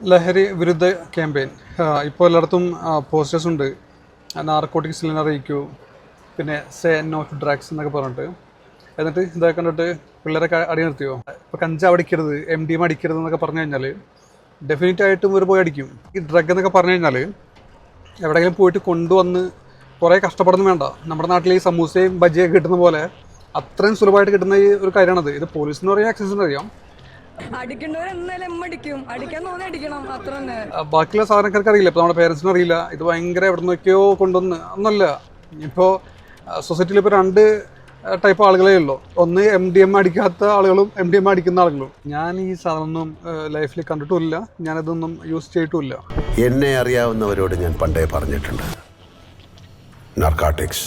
ലഹരി വിരുദ്ധ ക്യാമ്പയിൻ. ഇപ്പോൾ എല്ലായിടത്തും പോസ്റ്റേഴ്സ് ഉണ്ട്. നാർക്കോട്ടിക്സ് അറിയിക്കൂ. പിന്നെ സേ നോ ടു ഡ്രഗ്സ് എന്നൊക്കെ പറഞ്ഞിട്ട്. എന്നിട്ട് ഇതൊക്കെ കണ്ടിട്ട് പിള്ളേരൊക്കെ അടി നിർത്തിയോ? ഇപ്പോൾ കഞ്ചാവ് അടിക്കരുത് എം ഡി എം അടിക്കരുത് എന്നൊക്കെ പറഞ്ഞു കഴിഞ്ഞാൽ ഡെഫിനറ്റ് ആയിട്ടും ഒരു പോയി അടിക്കും. ഈ ഡ്രഗ് എന്നൊക്കെ പറഞ്ഞു കഴിഞ്ഞാൽ എവിടെയെങ്കിലും പോയിട്ട് കൊണ്ടുവന്ന് കുറേ കഷ്ടപ്പെടുന്നു വേണ്ട. നമ്മുടെ നാട്ടിൽ ഈ സമൂസയും ബജിയൊക്കെ കിട്ടുന്ന പോലെ അത്രയും സുലഭമായിട്ട് കിട്ടുന്ന ഈ ഒരു കാര്യമാണത്. ഇത് പോലീസിന് പറയാം എക്സൈസിന് അറിയാം അടിക്കും. അടിക്കാൻ തോന്നി അടിക്കണം അത്ര തന്നെ. ആ, ബാക്കിയുള്ള സാധനക്കാർക്ക് അറിയില്ല. ഇപ്പൊ നമ്മുടെ പേരൻസിനും അറിയില്ല. ഇത് ഭയങ്കര എവിടെ നിന്നൊക്കെയോ കൊണ്ടുവന്ന്. ഒന്നല്ല ഇപ്പോ സൊസൈറ്റിയിൽ ഇപ്പൊ രണ്ട് ടൈപ്പ് ആളുകളേ ഉള്ളൂ. ഒന്ന് എം ഡി എം അടിക്കാത്ത ആളുകളും എം ഡി എം അടിക്കുന്ന ആളുകളും. ഞാൻ ഈ സാധനമൊന്നും ലൈഫിൽ കണ്ടിട്ടുമില്ല. ഞാനതൊന്നും യൂസ് ചെയ്തിട്ടുമില്ല. എന്നെ അറിയാവുന്നവരോട് ഞാൻ പണ്ടേ പറഞ്ഞിട്ടുണ്ട്. Narcotics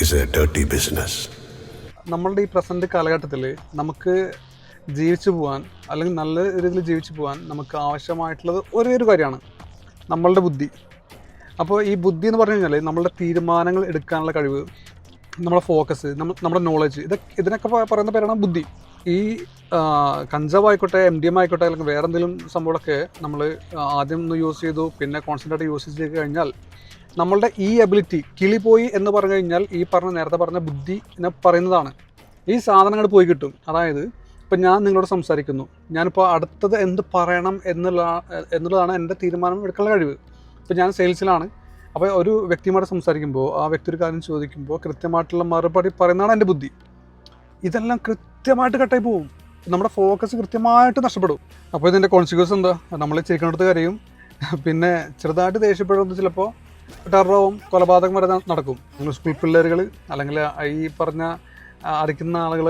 is a dirty business നമ്മളുടെ ഈ പ്രസന്റ് കാലഘട്ടത്തിൽ നമുക്ക് ജീവിച്ചു പോകാൻ അല്ലെങ്കിൽ നല്ല രീതിയിൽ ജീവിച്ചു പോകാൻ നമുക്ക് ആവശ്യമായിട്ടുള്ളത് ഒരേ ഒരു കാര്യമാണ്. നമ്മളുടെ ബുദ്ധി. അപ്പോൾ ഈ ബുദ്ധി എന്ന് പറഞ്ഞു കഴിഞ്ഞാൽ നമ്മളുടെ തീരുമാനങ്ങൾ എടുക്കാനുള്ള കഴിവ് നമ്മുടെ ഫോക്കസ് നമ്മുടെ നോളജ് ഇതൊക്കെ ഇതിനൊക്കെ പറയുന്ന പേരാണ് ബുദ്ധി. ഈ കഞ്ചാവ് ആയിക്കോട്ടെ എം ഡി എം ആയിക്കോട്ടെ അല്ലെങ്കിൽ വേറെ എന്തെങ്കിലും സംഭവങ്ങളൊക്കെ നമ്മൾ ആദ്യം ഒന്ന് യൂസ് ചെയ്തു പിന്നെ കോൺസെൻട്രേറ്റ് യൂസ് ചെയ്ത് കഴിഞ്ഞാൽ നമ്മളുടെ ഈ എബിലിറ്റി കിളി പോയി എന്ന് പറഞ്ഞു കഴിഞ്ഞാൽ ഈ പറഞ്ഞ നേരത്തെ പറഞ്ഞ ബുദ്ധി പറയുന്നതാണ്. ഈ സാധനങ്ങൾ പോയി കിട്ടും. അതായത് ഇപ്പം ഞാൻ നിങ്ങളോട് സംസാരിക്കുന്നു. ഞാനിപ്പോൾ അടുത്തത് എന്ത് പറയണം എന്നുള്ള എന്നുള്ളതാണ് എന്റെ തീരുമാനം എടുക്കാനുള്ള കഴിവ്. ഇപ്പം ഞാൻ സെയിൽസിലാണ്. അപ്പോൾ ഒരു വ്യക്തിയുമായിട്ട് സംസാരിക്കുമ്പോൾ ആ വ്യക്തി ഒരു കാര്യം ചോദിക്കുമ്പോൾ കൃത്യമായിട്ടുള്ള മറുപടി പറയുന്നതാണ് എന്റെ ബുദ്ധി. ഇതെല്ലാം കൃത്യമായിട്ട് കട്ടായി പോകും നമ്മുടെ ഫോക്കസ് കൃത്യമായിട്ട് നഷ്ടപ്പെടും. അപ്പോൾ ഇതിന്റെ കോൺസിക്വൻസ് എന്താ? നമ്മൾ ചിരിക്കണടുത്ത് കരയും. പിന്നെ ചെറുതായിട്ട് ദേഷ്യപ്പെടുന്നത് ചിലപ്പോൾ ടെററവും കൊലപാതകം വരെ നടക്കും. സ്കൂൾ പിള്ളേരുകൾ അല്ലെങ്കിൽ ഈ പറഞ്ഞ അടിക്കുന്ന ആളുകൾ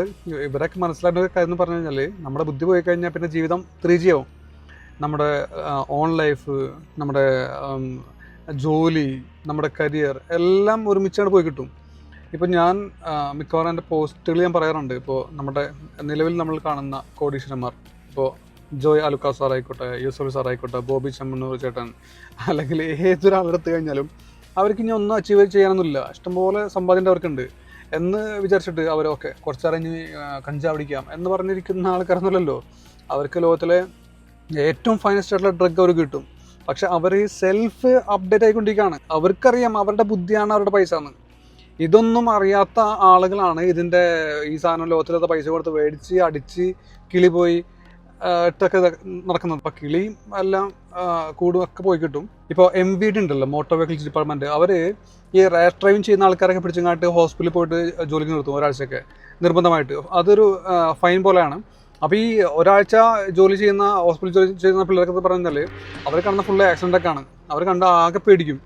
ഇവരൊക്കെ മനസ്സിലാക്കുന്ന കാര്യം എന്ന് പറഞ്ഞു കഴിഞ്ഞാൽ നമ്മുടെ ബുദ്ധി പോയി കഴിഞ്ഞാൽ പിന്നെ ജീവിതം ത്രീ ജി ആവും. നമ്മുടെ ഓൺ ലൈഫ് നമ്മുടെ ജോലി നമ്മുടെ കരിയർ എല്ലാം ഒരുമിച്ചാണ് പോയി കിട്ടും. ഇപ്പോൾ ഞാൻ മിക്കവാറും എന്റെ പോസ്റ്റുകൾ ഞാൻ പറയാറുണ്ട്. ഇപ്പോൾ നമ്മുടെ നിലവിൽ നമ്മൾ കാണുന്ന കോടീശ്വരന്മാർ. ഇപ്പോൾ ജോയ് അലുക്ക സാർ ആയിക്കോട്ടെ യൂസഫ് സാർ ആയിക്കോട്ടെ ബോബി ചെമ്മണ്ണൂർ ചേട്ടൻ അല്ലെങ്കിൽ ഏതൊരാളെടുത്ത് കഴിഞ്ഞാലും അവർക്ക് ഇനി ഒന്നും അച്ചീവ് ചെയ്യാനൊന്നുമില്ല. ഇഷ്ടംപോലെ സമ്പാദ്യം അവർക്കുണ്ട് എന്ന് വിചാരിച്ചിട്ട് അവരൊക്കെ കുറച്ചറിഞ്ഞ് കഞ്ചാവടിക്കാം എന്ന് പറഞ്ഞിരിക്കുന്ന ആൾക്കാരൊന്നുമല്ലല്ലോ. അവർക്ക് ലോകത്തിലെ ഏറ്റവും ഫൈനസ്റ്റ് ആയിട്ടുള്ള ഡ്രഗ് അവർ കിട്ടും. പക്ഷെ അവർ സെൽഫ് അപ്ഡേറ്റ് ആയിക്കൊണ്ടിരിക്കുകയാണ്. അവർക്കറിയാം അവരുടെ ബുദ്ധിയാണ് അവരുടെ പൈസ എന്ന് ഇതൊന്നും അറിയാത്ത ആളുകളാണ് ഇതിന്റെ ഈ സാധനം ലോകത്തിലത്തെ പൈസ കൊടുത്ത് മേടിച്ച് അടിച്ച് കിളി പോയി ഇട്ടൊക്കെ നടക്കുന്നത്. അപ്പോൾ കിളിയും എല്ലാം കൂടും ഒക്കെ പോയി കിട്ടും. ഇപ്പോൾ എം വി ഡി ഉണ്ടല്ലോ മോട്ടോർ വെഹിക്കിൾസ് ഡിപ്പാർട്ട്മെന്റ് അവർ ഈ റയർ ഡ്രൈവിംഗ് ചെയ്യുന്ന ആൾക്കാരൊക്കെ പിടിച്ചങ്ങാട്ട് ഹോസ്പിറ്റലിൽ പോയിട്ട് ജോലിക്ക് നിർത്തും ഒരാഴ്ചയൊക്കെ നിർബന്ധമായിട്ട്. അതൊരു ഫൈൻ പോലെയാണ്. അപ്പോൾ ഈ ഒരാഴ്ച ജോലി ചെയ്യുന്ന ഹോസ്പിറ്റലിൽ ജോലി ചെയ്യുന്ന പിള്ളേർക്ക് പറഞ്ഞാൽ അവർ കാണുന്ന ഫുള്ള് ആക്സിഡന്റ് ഒക്കെ ആണ്. അവർ കണ്ട ആകെ പേടിക്കും.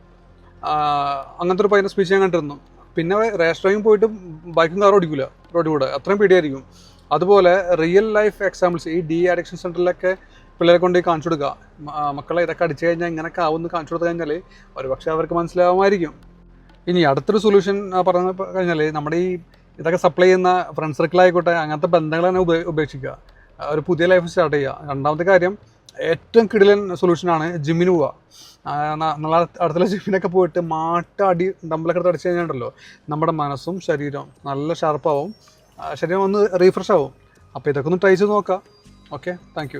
അങ്ങനത്തെ ഒരു പയ്യന്റെ സ്പീച്ച് ഞാൻ കണ്ടിരുന്നു. പിന്നെ റേസ് ഡ്രൈവിംഗ് പോയിട്ട് ബൈക്കും കാറും ഓടിക്കില്ല റോഡിൽ കൂടെ. അത്രയും പേടിയായിരിക്കും. അതുപോലെ റിയൽ ലൈഫ് എക്സാമ്പിൾസ് ഈ ഡി അഡിക്ഷൻ സെന്ററിലൊക്കെ പിള്ളേരെ കൊണ്ട് കാണിച്ചു കൊടുക്കുക. മക്കളെ ഇതൊക്കെ അടിച്ചു കഴിഞ്ഞാൽ ഇങ്ങനെയൊക്കെ ആവുമെന്ന് കാണിച്ചു കൊടുത്തു കഴിഞ്ഞാൽ ഒരു പക്ഷേ അവർക്ക് മനസ്സിലാവുമായിരിക്കും. ഇനി അടുത്തൊരു സൊല്യൂഷൻ പറഞ്ഞു കഴിഞ്ഞാൽ നമ്മുടെ ഈ ഇതൊക്കെ സപ്ലൈ ചെയ്യുന്ന ഫ്രണ്ട് സർക്കിൾ ആയിക്കോട്ടെ അങ്ങനത്തെ ബന്ധങ്ങൾ തന്നെ ഉപ ഉപേക്ഷിക്കുക. ഒരു പുതിയ ലൈഫ് സ്റ്റാർട്ട് ചെയ്യുക. രണ്ടാമത്തെ കാര്യം ഏറ്റവും കിടിലൻ സൊല്യൂഷനാണ് ജിമ്മിന് പോവുക. നല്ല അടുത്തുള്ള ജിമ്മിനൊക്കെ പോയിട്ട് മാട്ട അടി ഡമ്പലൊക്കെ എടുത്ത് അടിച്ചു കഴിഞ്ഞാൽ നമ്മുടെ മനസ്സും ശരീരവും നല്ല ഷാർപ്പാവും ശരീരം ഒന്ന് റീഫ്രഷ് ആവും. അപ്പോൾ ഇതൊക്കെ ഒന്ന് ട്രൈ ചെയ്ത് നോക്കാം. Okay thank